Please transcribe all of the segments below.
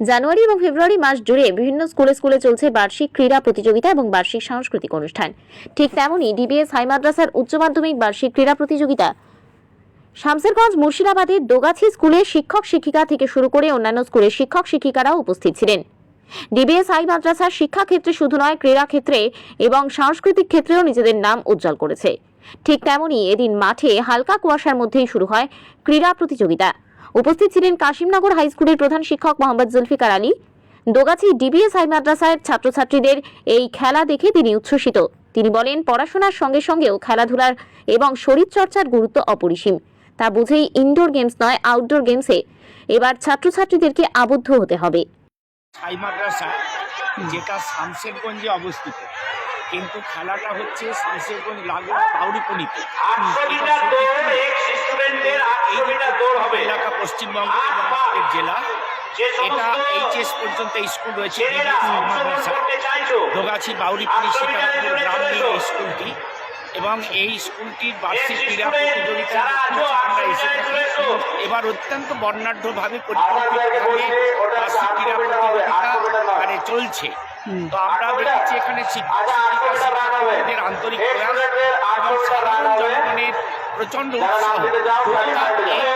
জানুয়ারি এবং ফেব্রুয়ারি মাস জুড়ে বিভিন্ন স্কুলে স্কুলে চলছে বার্ষিক ক্রীড়া প্রতিযোগিতা এবং বার্ষিক সাংস্কৃতিক অনুষ্ঠান। ঠিক তেমনই ডিবিএস হাই মাদ্রাসার উচ্চ মাধ্যমিক বার্ষিক ক্রীড়া প্রতিযোগিতা। শামসেরগঞ্জ মুর্শিদাবাদের দোগাছি স্কুলে শিক্ষক শিক্ষিকা থেকে শুরু করে অন্যান্য স্কুলের শিক্ষক শিক্ষিকারাও উপস্থিত ছিলেন। ডিবিএস হাই মাদ্রাসার শিক্ষা ক্ষেত্রে শুধু নয়, ক্রীড়া ক্ষেত্রে এবং সাংস্কৃতিক ক্ষেত্রেও নিজেদের নাম উজ্জ্বল করেছে। ঠিক তেমনই এদিন মাঠে হালকা কুয়াশার মধ্যেই শুরু হয় ক্রীড়া প্রতিযোগিতা। উপস্থিত ছিলেন কাশিমনগর হাই স্কুলের প্রধান শিক্ষক মোহাম্মদ জুলফিকার আলী। দোগাছি ডিবিএস হাই মাদ্রাসার ছাত্রছাত্রীদের এই খেলা দেখে তিনি উচ্ছ্বসিত। তিনি বলেন পড়াশোনার সঙ্গে সঙ্গেও খেলাধুলার এবং শরীরচর্চার গুরুত্ব অপরিসীম। তা বুঝেই ইনডোর গেমস নয় আউটডোর গেমসে এবার ছাত্রছাত্রীদেরকে আবদ্ধ হতে হবে। মাদ্রাসা যেটা শামশেরগঞ্জে অবস্থিত। কিন্তু খেলাটা হচ্ছে শামশেরগঞ্জ লাগু বাউরিপনিতে। পশ্চিমবঙ্গ এবং আমাদের জেলা। এটা এইচএস পর্যন্ত স্কুল রয়েছে দোগাছি বাউরিপুরি সীতারামপুর গ্রাম নিয়ে স্কুলটি। এবং এই স্কুলটির বার্ষিক ক্রীড়া প্রতিযোগিতা আমরা এসে। থাকি এবার অত্যন্ত বর্ণাঢ্যভাবে পরিকল্পিতভাবে বার্ষিক ক্রীড়া প্রতিযোগিতা মানে চলছে। তো আমরা দেখেছি এখানে শিক্ষক আচ্ছা। শিক্ষকদের আন্তরিক প্রয়াস এবং সাধারণ জনগণের নাম উৎসাহ।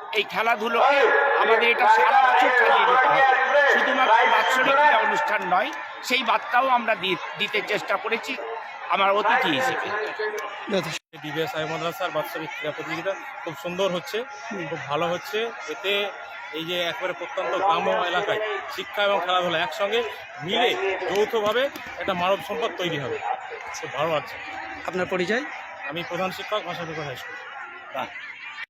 এই খেলাধুলোকে আমাদের এটা সারা বছর চালিয়ে যেতে হবে। শুধুমাত্র বাৎসরিক ক্রীড়া অনুষ্ঠান নয় সেই বার্তাও আমরা দি- দিতে চেষ্টা করেছি আমার অতিথি হিসেবে। ডিবিএস আই মাদ্রাসার বাৎসরিক ক্রীড়া প্রতিযোগিতা খুব সুন্দর হচ্ছে খুব ভালো হচ্ছে। এতে এই যে একবারে প্রত্যন্ত গ্রাম্য এলাকায় শিক্ষা এবং খেলাধুলা একসঙ্গে মিলে যৌথভাবে একটা মানব সম্পদ তৈরি হবে। খুব ভালো লাগছে। আপনার পরিচয়? আমি প্রধান শিক্ষক ভাষা বিকাশ হাই স্কুল।